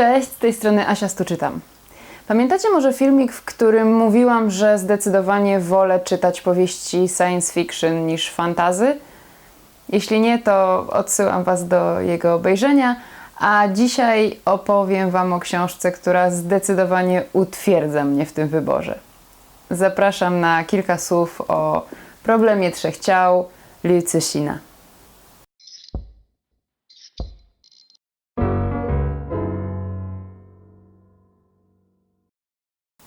Cześć, z tej strony Asia Stuczytam. Pamiętacie może filmik, w którym mówiłam, że zdecydowanie wolę czytać powieści science fiction niż fantazy? Jeśli nie, to odsyłam Was do jego obejrzenia, a dzisiaj opowiem Wam o książce, która zdecydowanie utwierdza mnie w tym wyborze. Zapraszam na kilka słów o problemie trzech ciał Liu Cixina.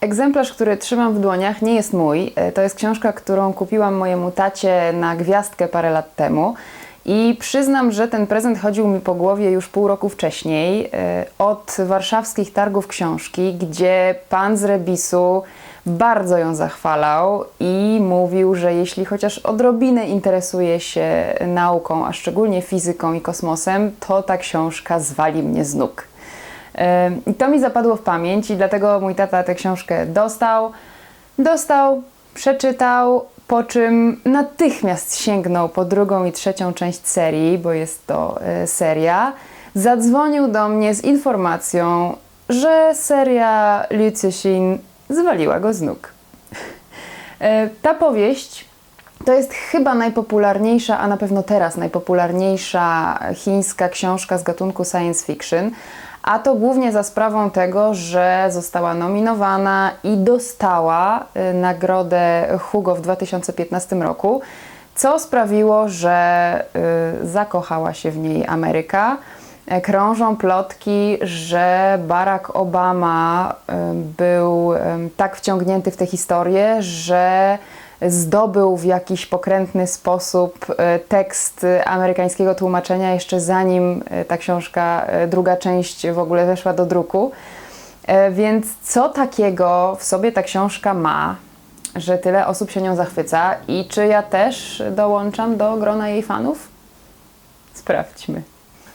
Egzemplarz, który trzymam w dłoniach, nie jest mój. E, To jest książka, którą kupiłam mojemu tacie na gwiazdkę parę lat temu. I przyznam, że ten prezent chodził mi po głowie już pół roku wcześniej, e, od warszawskich targów książki, gdzie pan z Rebisu bardzo ją zachwalał i mówił, że jeśli chociaż odrobinę interesuje się nauką, a szczególnie fizyką i kosmosem, to ta książka zwali mnie z nóg. I to mi zapadło w pamięć i dlatego mój tata tę książkę dostał, dostał, przeczytał, po czym natychmiast sięgnął po drugą i trzecią część serii, bo jest to y, seria. Zadzwonił do mnie z informacją, że seria Liu Cixin zwaliła go z nóg. Y, Ta powieść to jest chyba najpopularniejsza, a na pewno teraz najpopularniejsza chińska książka z gatunku science fiction. A to głównie za sprawą tego, że została nominowana i dostała y, nagrodę Hugo w 2015 roku, co sprawiło, że y, zakochała się w niej Ameryka. E, Krążą plotki, że Barack Obama y, był tak wciągnięty w tę historię, że zdobył w jakiś pokrętny sposób e, tekst amerykańskiego tłumaczenia jeszcze zanim e, ta książka, e, druga część w ogóle weszła do druku. Więc co takiego w sobie ta książka ma, że tyle osób się nią zachwyca i czy ja też dołączam do grona jej fanów? Sprawdźmy.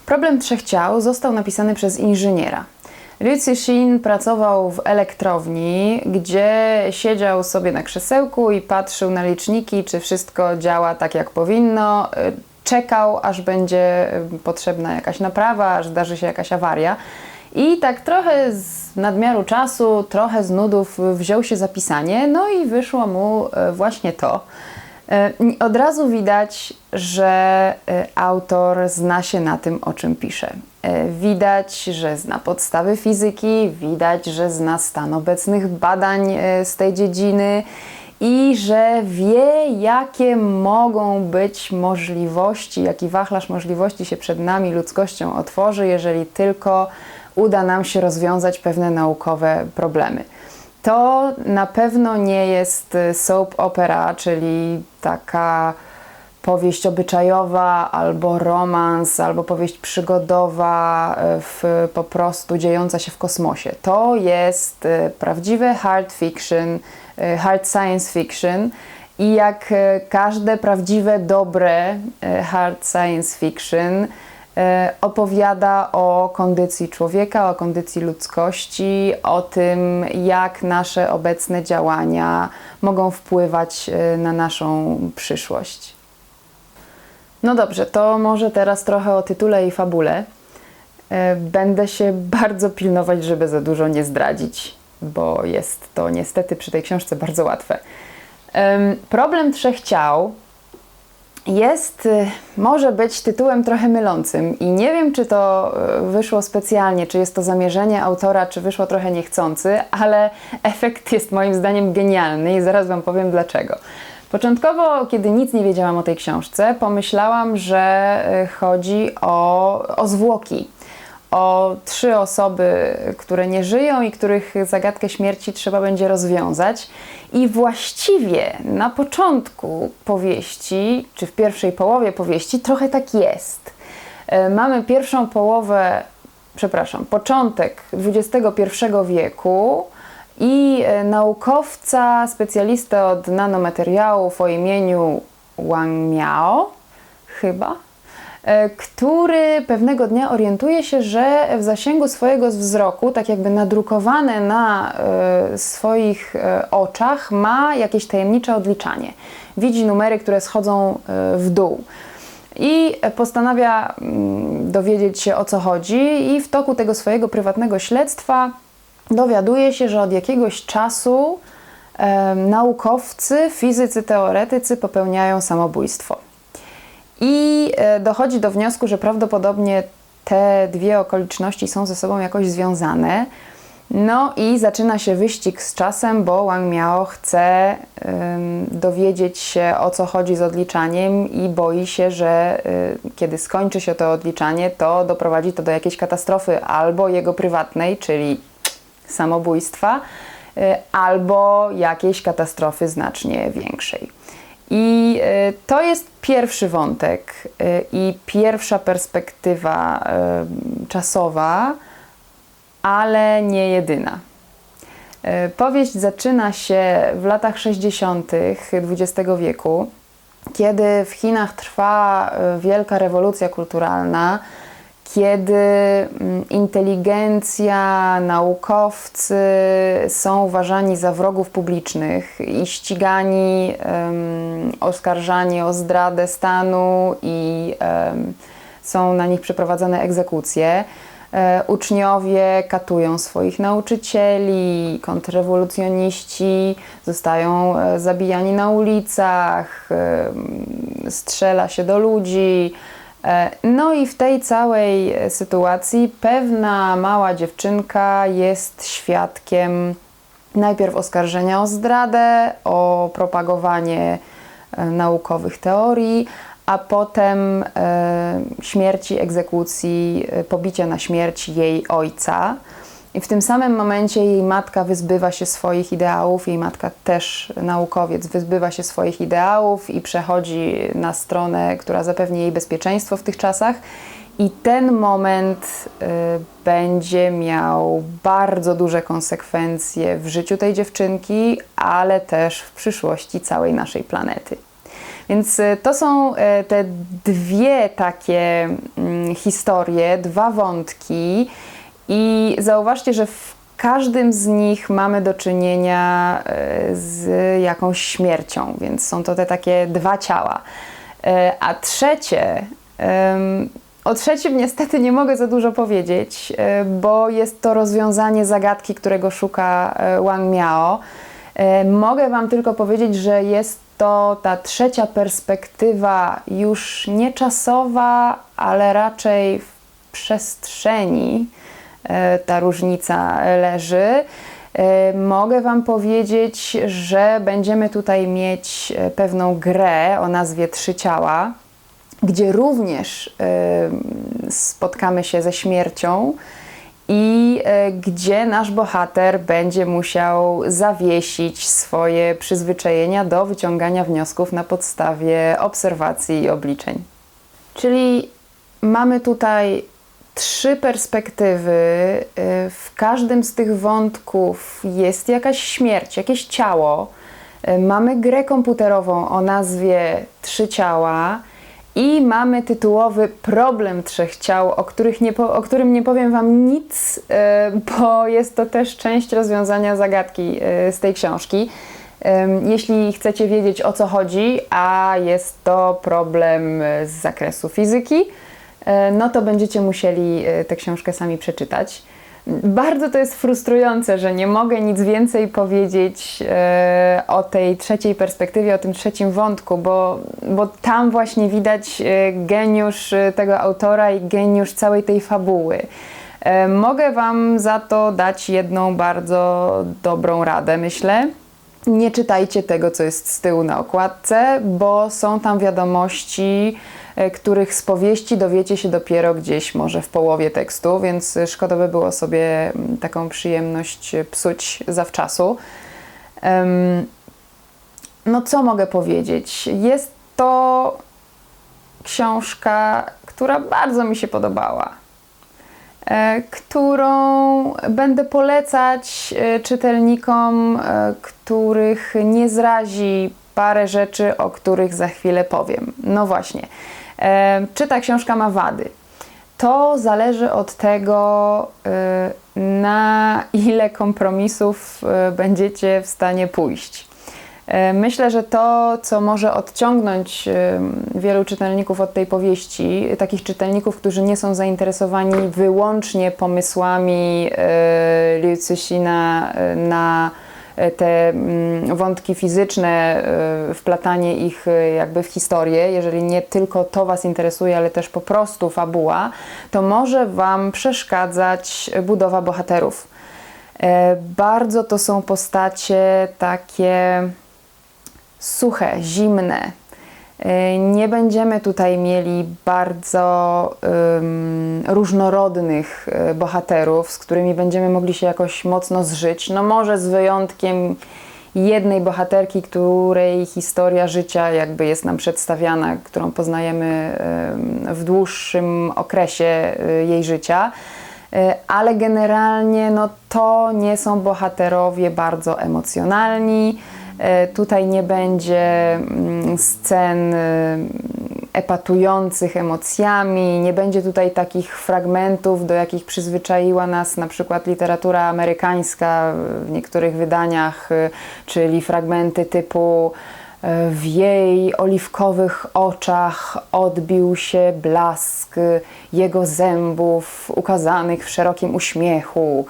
Problem trzech ciał został napisany przez inżyniera. Liu Cixin pracował w elektrowni, gdzie siedział sobie na krzesełku i patrzył na liczniki, czy wszystko działa tak jak powinno. Czekał, aż będzie potrzebna jakaś naprawa, aż zdarzy się jakaś awaria. I tak trochę z nadmiaru czasu, trochę z nudów wziął się za pisanie, no i wyszło mu y, właśnie to. Y, Od razu widać, że y, autor zna się na tym, o czym pisze. Y, Widać, że zna podstawy fizyki, widać, że zna stan obecnych badań y, z tej dziedziny i że wie, jakie mogą być możliwości, jaki wachlarz możliwości się przed nami, ludzkością otworzy, jeżeli tylko uda nam się rozwiązać pewne naukowe problemy. To na pewno nie jest y, soap opera, czyli taka powieść obyczajowa, albo romans, albo powieść przygodowa, y, w, po prostu dziejąca się w kosmosie. To jest y, prawdziwe hard fiction, y, hard science fiction. I jak każde prawdziwe, dobre hard science fiction, e, opowiada o kondycji człowieka, o kondycji ludzkości, o tym, jak nasze obecne działania mogą wpływać e, na naszą przyszłość. No dobrze, to może teraz trochę o tytule i fabule. E, Będę się bardzo pilnować, żeby za dużo nie zdradzić, bo jest to niestety przy tej książce bardzo łatwe. Em, Problem trzech ciał jest, y, może być tytułem trochę mylącym i nie wiem, czy to y, wyszło specjalnie, czy jest to zamierzenie autora, czy wyszło trochę niechcący, ale efekt jest moim zdaniem genialny i zaraz Wam powiem dlaczego. Początkowo, kiedy nic nie wiedziałam o tej książce, pomyślałam, że y, chodzi o, o zwłoki. O trzy osoby, które nie żyją i których zagadkę śmierci trzeba będzie rozwiązać. I właściwie na początku powieści, czy w pierwszej połowie powieści, trochę tak jest. E, Mamy pierwszą połowę, przepraszam, początek XXI wieku i e, naukowca, specjalistę od nanomateriałów o imieniu Wang Miao, chyba, e, który pewnego dnia orientuje się, że w zasięgu swojego wzroku, tak jakby nadrukowane na e, swoich oczach, ma jakieś tajemnicze odliczanie. Widzi numery, które schodzą w dół. i postanawia mm, dowiedzieć się o co chodzi, i w toku tego swojego prywatnego śledztwa dowiaduje się, że od jakiegoś czasu e, naukowcy, fizycy, teoretycy popełniają samobójstwo. I e, dochodzi do wniosku, że prawdopodobnie te dwie okoliczności są ze sobą jakoś związane. No i zaczyna się wyścig z czasem, bo Wang Miao chce dowiedzieć się o co chodzi z odliczaniem i boi się, że y, kiedy skończy się to odliczanie, to doprowadzi to do jakiejś katastrofy albo jego prywatnej, czyli samobójstwa, y, albo jakiejś katastrofy znacznie większej. I y, to jest pierwszy wątek y, i pierwsza perspektywa czasowa, ale nie jedyna. Powieść zaczyna się w latach 60. XX wieku, kiedy w Chinach trwa wielka rewolucja kulturalna, kiedy mm, inteligencja, naukowcy są uważani za wrogów publicznych i ścigani, um, oskarżani o zdradę stanu i um, są na nich przeprowadzane egzekucje. E, uczniowie katują swoich nauczycieli, kontrrewolucjoniści zostają e, zabijani na ulicach, strzela się do ludzi. E, no i w tej całej sytuacji pewna mała dziewczynka jest świadkiem najpierw oskarżenia o zdradę, o propagowanie e, naukowych teorii, a potem e, śmierci, egzekucji, pobicia na śmierć jej ojca. I w tym samym momencie jej matka wyzbywa się swoich ideałów, jej matka też naukowiec wyzbywa się swoich ideałów i przechodzi na stronę, która zapewni jej bezpieczeństwo w tych czasach. I ten moment y, będzie miał bardzo duże konsekwencje w życiu tej dziewczynki, ale też w przyszłości całej naszej planety. Więc y, to są y, te dwie takie y, historie, dwa wątki i zauważcie, że w każdym z nich mamy do czynienia e, z jakąś śmiercią, więc są to te takie dwa ciała. E, a trzecie, o trzecim niestety nie mogę za dużo powiedzieć, e, bo jest to rozwiązanie zagadki, którego szuka Wang Miao. Mogę Wam tylko powiedzieć, że jest to ta trzecia perspektywa już nie czasowa, ale raczej w przestrzeni ta różnica leży. E, mogę Wam powiedzieć, że będziemy tutaj mieć e, pewną grę o nazwie Trzy Ciała, gdzie również spotkamy się ze śmiercią i gdzie nasz bohater będzie musiał zawiesić swoje przyzwyczajenia do wyciągania wniosków na podstawie obserwacji i obliczeń. Czyli mamy tutaj trzy perspektywy. Y, w każdym z tych wątków jest jakaś śmierć, jakieś ciało. Y, mamy grę komputerową o nazwie Trzy ciała i mamy tytułowy problem trzech ciał, o, których nie po, o którym nie powiem Wam nic, y, bo jest to też część rozwiązania zagadki z tej książki. Jeśli chcecie wiedzieć o co chodzi, a jest to problem z zakresu fizyki, no to będziecie musieli e, tę książkę sami przeczytać. Bardzo to jest frustrujące, że nie mogę nic więcej powiedzieć e, o tej trzeciej perspektywie, o tym trzecim wątku, bo, bo tam właśnie widać geniusz tego autora i geniusz całej tej fabuły. Mogę Wam za to dać jedną bardzo dobrą radę, myślę. Nie czytajcie tego, co jest z tyłu na okładce, bo są tam wiadomości E, których z powieści dowiecie się dopiero gdzieś może w połowie tekstu, więc szkoda by było sobie mm, taką przyjemność psuć zawczasu. No co mogę powiedzieć? Jest to książka, która bardzo mi się podobała. E, którą będę polecać e, czytelnikom, których nie zrazi parę rzeczy, o których za chwilę powiem. No właśnie. Czy ta książka ma wady? To zależy od tego, na ile kompromisów będziecie w stanie pójść. Myślę, że to, co może odciągnąć wielu czytelników od tej powieści, takich czytelników, którzy nie są zainteresowani wyłącznie pomysłami e, Liu Cixina e, na te mm, wątki fizyczne, e, wplatanie ich e, jakby w historię, jeżeli nie tylko to Was interesuje, ale też po prostu fabuła, to może Wam przeszkadzać budowa bohaterów. E, Bardzo to są postacie takie suche, zimne. Y, Nie będziemy tutaj mieli bardzo ym, różnorodnych y, bohaterów, z którymi będziemy mogli się jakoś mocno zżyć. No może z wyjątkiem jednej bohaterki, której historia życia jakby jest nam przedstawiana, którą poznajemy w dłuższym okresie y, jej życia. Ale generalnie no, to nie są bohaterowie bardzo emocjonalni. E, Tutaj nie będzie mm, scen y, epatujących emocjami, nie będzie tutaj takich fragmentów, do jakich przyzwyczaiła nas na przykład literatura amerykańska w niektórych wydaniach, y, czyli fragmenty typu y, w jej oliwkowych oczach odbił się blask jego zębów ukazanych w szerokim uśmiechu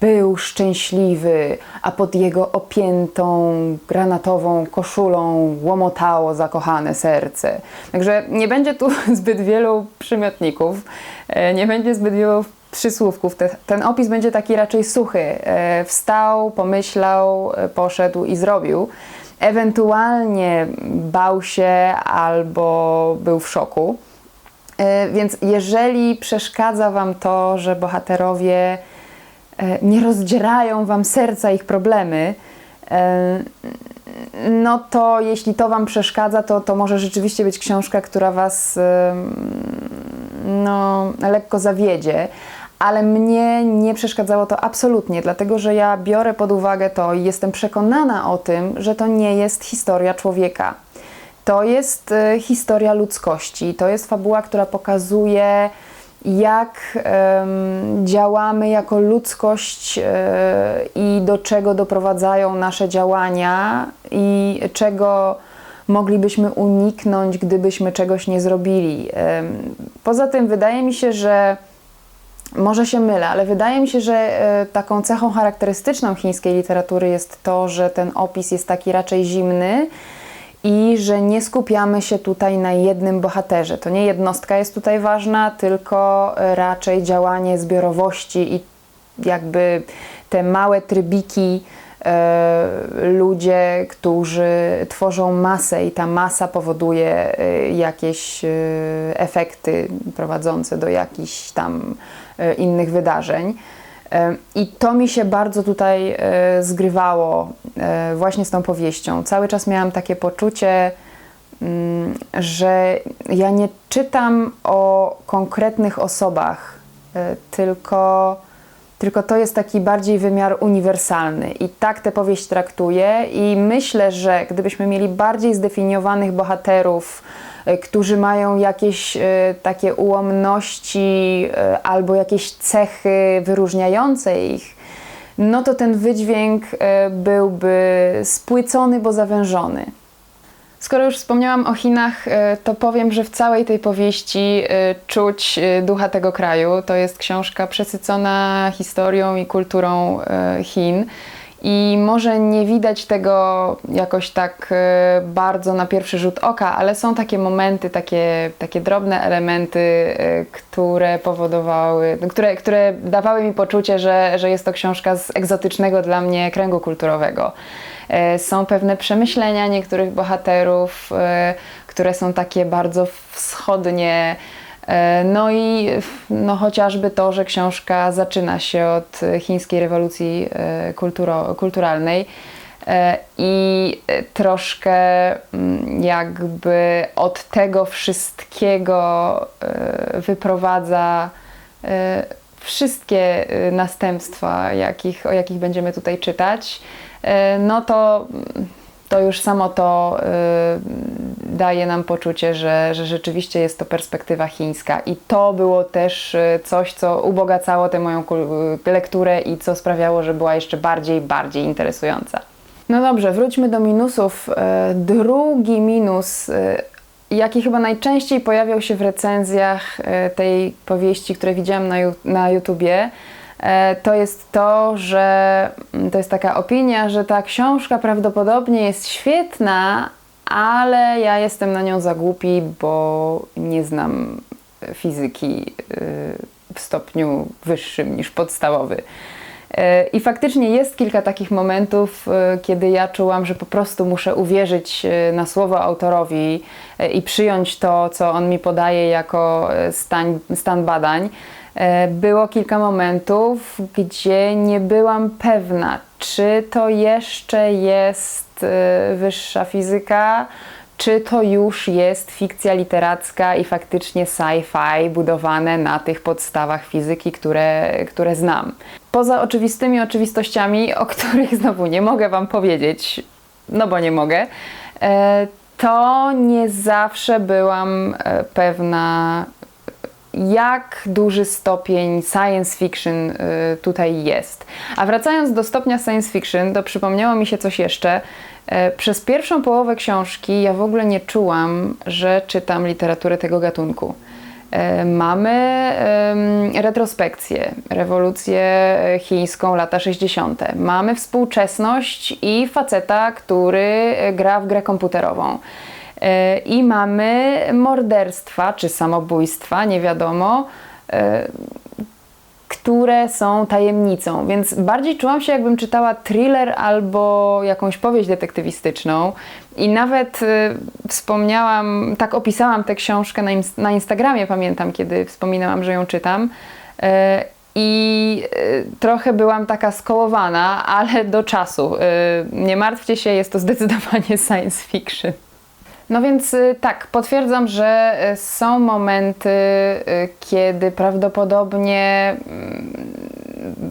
był szczęśliwy, a pod jego opiętą granatową koszulą łomotało zakochane serce. Także nie będzie tu zbyt wielu przymiotników, e, nie będzie zbyt wielu przysłówków. Te, ten opis będzie taki raczej suchy. E, Wstał, pomyślał, e, poszedł i zrobił. Ewentualnie bał się albo był w szoku. Więc jeżeli przeszkadza Wam to, że bohaterowie nie rozdzierają Wam serca ich problemy, e, no to jeśli to Wam przeszkadza, to, to może rzeczywiście być książka, która Was e, no, lekko zawiedzie. Ale mnie nie przeszkadzało to absolutnie, dlatego że ja biorę pod uwagę to i jestem przekonana o tym, że to nie jest historia człowieka. To jest e, historia ludzkości. To jest fabuła, która pokazuje, jak działamy jako ludzkość e, i do czego doprowadzają nasze działania i czego moglibyśmy uniknąć, gdybyśmy czegoś nie zrobili. Poza tym wydaje mi się, że może się mylę, ale wydaje mi się, że e, taką cechą charakterystyczną chińskiej literatury jest to, że ten opis jest taki raczej zimny i że nie skupiamy się tutaj na jednym bohaterze. To nie jednostka jest tutaj ważna, tylko raczej działanie zbiorowości i jakby te małe trybiki, e, ludzie, którzy tworzą masę i ta masa powoduje e, jakieś e, efekty prowadzące do jakichś tam innych wydarzeń. I to mi się bardzo tutaj e, zgrywało e, właśnie z tą powieścią. Cały czas miałam takie poczucie, mm, że ja nie czytam o konkretnych osobach, e, tylko, tylko to jest taki bardziej wymiar uniwersalny. I tak tę powieść traktuję. I myślę, że gdybyśmy mieli bardziej zdefiniowanych bohaterów, którzy mają jakieś e, takie ułomności e, albo jakieś cechy wyróżniające ich, no to ten wydźwięk e, byłby spłycony, bo zawężony. Skoro już wspomniałam o Chinach, e, to powiem, że w całej tej powieści e, czuć e, ducha tego kraju. To jest książka przesycona historią i kulturą e, Chin. I może nie widać tego jakoś tak e, bardzo na pierwszy rzut oka, ale są takie momenty, takie, takie drobne elementy, e, które powodowały, które, które dawały mi poczucie, że, że jest to książka z egzotycznego dla mnie kręgu kulturowego. E, Są pewne przemyślenia niektórych bohaterów, które są takie bardzo wschodnie. E, No i no chociażby to, że książka zaczyna się od chińskiej rewolucji e, kulturo, kulturalnej e, i troszkę mm, jakby od tego wszystkiego wyprowadza wszystkie następstwa, jakich, o jakich będziemy tutaj czytać, no to, to już samo to daje nam poczucie, że, że rzeczywiście jest to perspektywa chińska. I to było też e, coś, co ubogacało tę moją kul- lekturę i co sprawiało, że była jeszcze bardziej, bardziej interesująca. No dobrze, wróćmy do minusów. E, drugi minus, e, jaki chyba najczęściej pojawiał się w recenzjach e, tej powieści, które widziałam na, na YouTubie, e, to jest to, że mm, to jest taka opinia, że ta książka prawdopodobnie jest świetna, ale ja jestem na nią za głupi, bo nie znam fizyki y, w stopniu wyższym niż podstawowy. E, I faktycznie jest kilka takich momentów, e, kiedy ja czułam, że po prostu muszę uwierzyć na słowo autorowi i przyjąć to, co on mi podaje jako stan, stan badań. E, Było kilka momentów, gdzie nie byłam pewna, czy to jeszcze jest e, wyższa fizyka, czy to już jest fikcja literacka i faktycznie sci-fi budowane na tych podstawach fizyki, które, które znam. Poza oczywistymi oczywistościami, o których znowu nie mogę Wam powiedzieć, no bo nie mogę, e, to nie zawsze byłam pewna, jak duży stopień science fiction y, tutaj jest. A wracając do stopnia science fiction, to przypomniało mi się coś jeszcze. E, Przez pierwszą połowę książki ja w ogóle nie czułam, że czytam literaturę tego gatunku. E, Mamy retrospekcję, rewolucję chińską lata 60. Mamy współczesność i faceta, który gra w grę komputerową. E, I mamy morderstwa czy samobójstwa, nie wiadomo, e, które są tajemnicą. Więc bardziej czułam się, jakbym czytała thriller albo jakąś powieść detektywistyczną. I nawet y, wspomniałam, tak opisałam tę książkę na, ins- na Instagramie, pamiętam, kiedy wspominałam, że ją czytam. E, I trochę byłam taka skołowana, ale do czasu. Nie martwcie się, jest to zdecydowanie science fiction. No więc y, tak, potwierdzam, że y, są momenty, y, kiedy prawdopodobnie mm,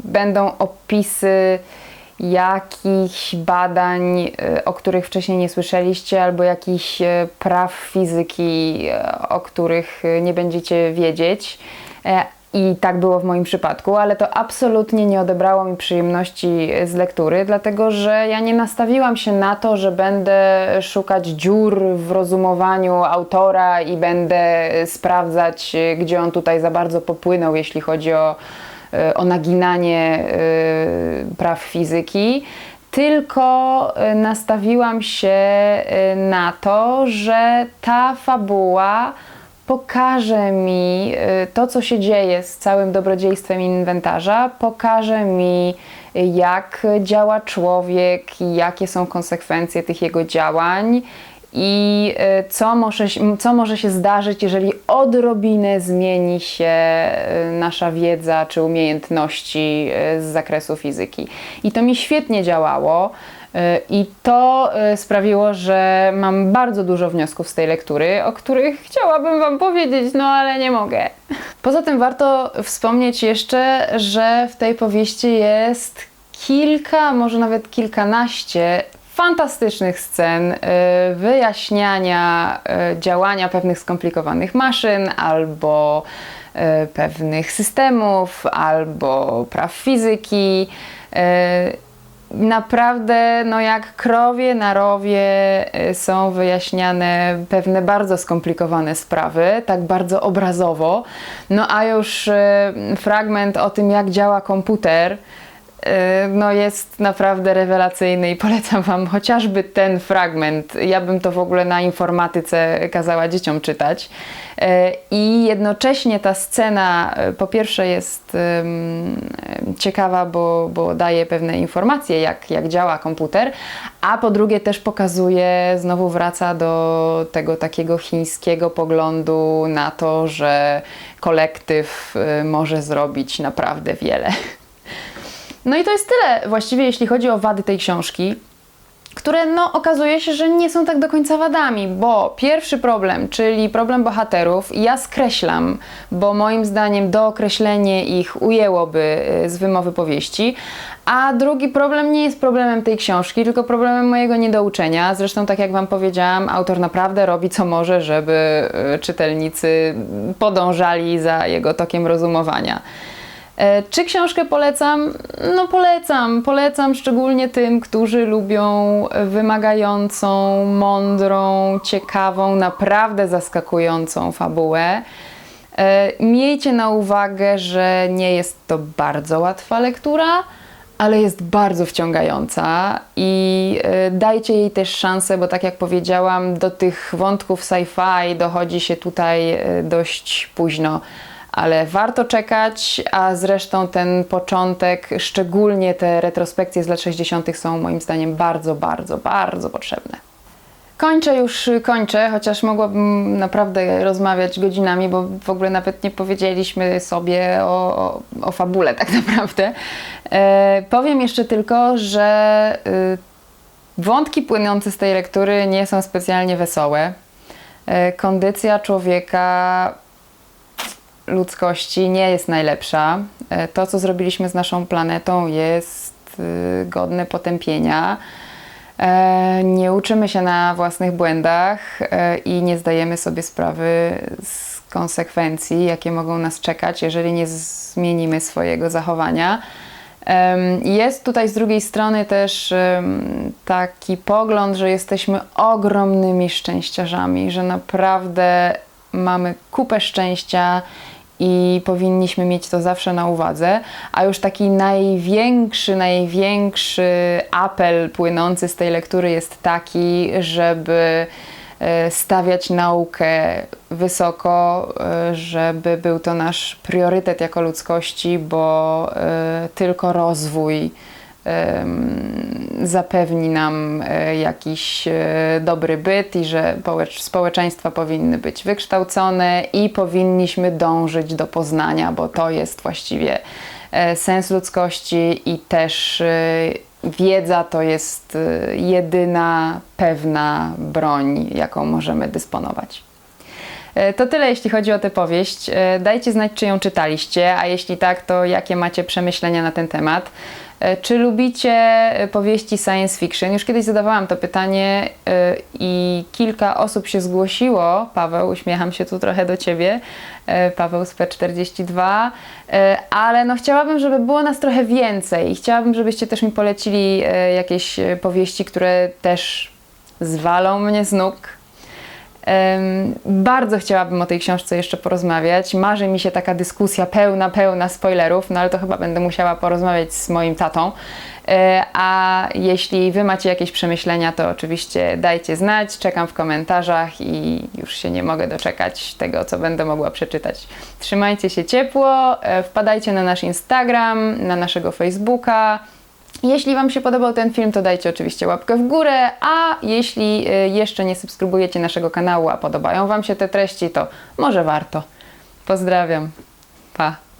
będą opisy jakichś badań, o których wcześniej nie słyszeliście, albo jakichś praw fizyki, o których nie będziecie wiedzieć. E, I tak było w moim przypadku, ale to absolutnie nie odebrało mi przyjemności z lektury, dlatego że ja nie nastawiłam się na to, że będę szukać dziur w rozumowaniu autora i będę sprawdzać, gdzie on tutaj za bardzo popłynął, jeśli chodzi o, y, o naginanie y, praw fizyki. Tylko y, nastawiłam się na to, że ta fabuła pokaże mi y, to, co się dzieje z całym dobrodziejstwem inwentarza, pokaże mi, y, jak działa człowiek, jakie są konsekwencje tych jego działań i y, co może, co może się zdarzyć, jeżeli odrobinę zmieni się nasza wiedza czy umiejętności z zakresu fizyki. I to mi świetnie działało. I to y, sprawiło, że mam bardzo dużo wniosków z tej lektury, o których chciałabym Wam powiedzieć, no ale nie mogę. Poza tym warto wspomnieć jeszcze, że w tej powieści jest kilka, może nawet kilkanaście fantastycznych scen y, wyjaśniania y, działania pewnych skomplikowanych maszyn albo pewnych systemów, albo praw fizyki. Naprawdę, no jak krowie na rowie y, są wyjaśniane pewne bardzo skomplikowane sprawy, tak bardzo obrazowo. No a już y, fragment o tym, jak działa komputer, no jest naprawdę rewelacyjny i polecam Wam chociażby ten fragment. Ja bym to w ogóle na informatyce kazała dzieciom czytać. Y, I jednocześnie ta scena y, po pierwsze jest ciekawa, bo, bo daje pewne informacje, jak, jak działa komputer, a po drugie też pokazuje, znowu wraca do tego takiego chińskiego poglądu na to, że kolektyw może zrobić naprawdę wiele. No i to jest tyle właściwie, jeśli chodzi o wady tej książki, które no okazuje się, że nie są tak do końca wadami, bo pierwszy problem, czyli problem bohaterów, ja skreślam, bo moim zdaniem dookreślenie ich ujęłoby y, z wymowy powieści, a drugi problem nie jest problemem tej książki, tylko problemem mojego niedouczenia. Zresztą, tak jak Wam powiedziałam, autor naprawdę robi co może, żeby y, czytelnicy podążali za jego tokiem rozumowania. E, Czy książkę polecam? No polecam. Polecam szczególnie tym, którzy lubią wymagającą, mądrą, ciekawą, naprawdę zaskakującą fabułę. E, Miejcie na uwagę, że nie jest to bardzo łatwa lektura, ale jest bardzo wciągająca i e, dajcie jej też szansę, bo tak jak powiedziałam, do tych wątków sci-fi dochodzi się tutaj dość późno. Ale warto czekać, a zresztą ten początek, szczególnie te retrospekcje z lat 60., są moim zdaniem bardzo, bardzo, bardzo potrzebne. Kończę już, kończę, chociaż mogłabym naprawdę rozmawiać godzinami, bo w ogóle nawet nie powiedzieliśmy sobie o, o, o fabule tak naprawdę. E, powiem jeszcze tylko, że y, wątki płynące z tej lektury nie są specjalnie wesołe. E, kondycja człowieka, ludzkości nie jest najlepsza. E, to, co zrobiliśmy z naszą planetą, jest y, godne potępienia. E, Nie uczymy się na własnych błędach e, i nie zdajemy sobie sprawy z konsekwencji, jakie mogą nas czekać, jeżeli nie zmienimy swojego zachowania. Jest tutaj z drugiej strony też taki pogląd, że jesteśmy ogromnymi szczęściarzami, że naprawdę mamy kupę szczęścia i powinniśmy mieć to zawsze na uwadze. A już taki największy, największy apel płynący z tej lektury jest taki, żeby e, stawiać naukę wysoko, e, żeby był to nasz priorytet jako ludzkości, bo e, tylko rozwój zapewni nam e, jakiś e, dobry byt i że połecz- społeczeństwa powinny być wykształcone i powinniśmy dążyć do poznania, bo to jest właściwie e, sens ludzkości i też wiedza to jest jedyna pewna broń, jaką możemy dysponować. To tyle, jeśli chodzi o tę powieść. Dajcie znać, czy ją czytaliście, a jeśli tak, to jakie macie przemyślenia na ten temat. E, Czy lubicie e, powieści science fiction? Już kiedyś zadawałam to pytanie e, i kilka osób się zgłosiło. Paweł, uśmiecham się tu trochę do ciebie. Paweł z P42. E, Ale no chciałabym, żeby było nas trochę więcej i chciałabym, żebyście też mi polecili jakieś powieści, które też zwalą mnie z nóg. Bardzo chciałabym o tej książce jeszcze porozmawiać. Marzy mi się taka dyskusja pełna, pełna spoilerów, no ale to chyba będę musiała porozmawiać z moim tatą. E, A jeśli Wy macie jakieś przemyślenia, to oczywiście dajcie znać, czekam w komentarzach i już się nie mogę doczekać tego, co będę mogła przeczytać. Trzymajcie się ciepło, e, wpadajcie na nasz Instagram, na naszego Facebooka. Jeśli Wam się podobał ten film, to dajcie oczywiście łapkę w górę, a jeśli y, jeszcze nie subskrybujecie naszego kanału, a podobają Wam się te treści, to może warto. Pozdrawiam. Pa.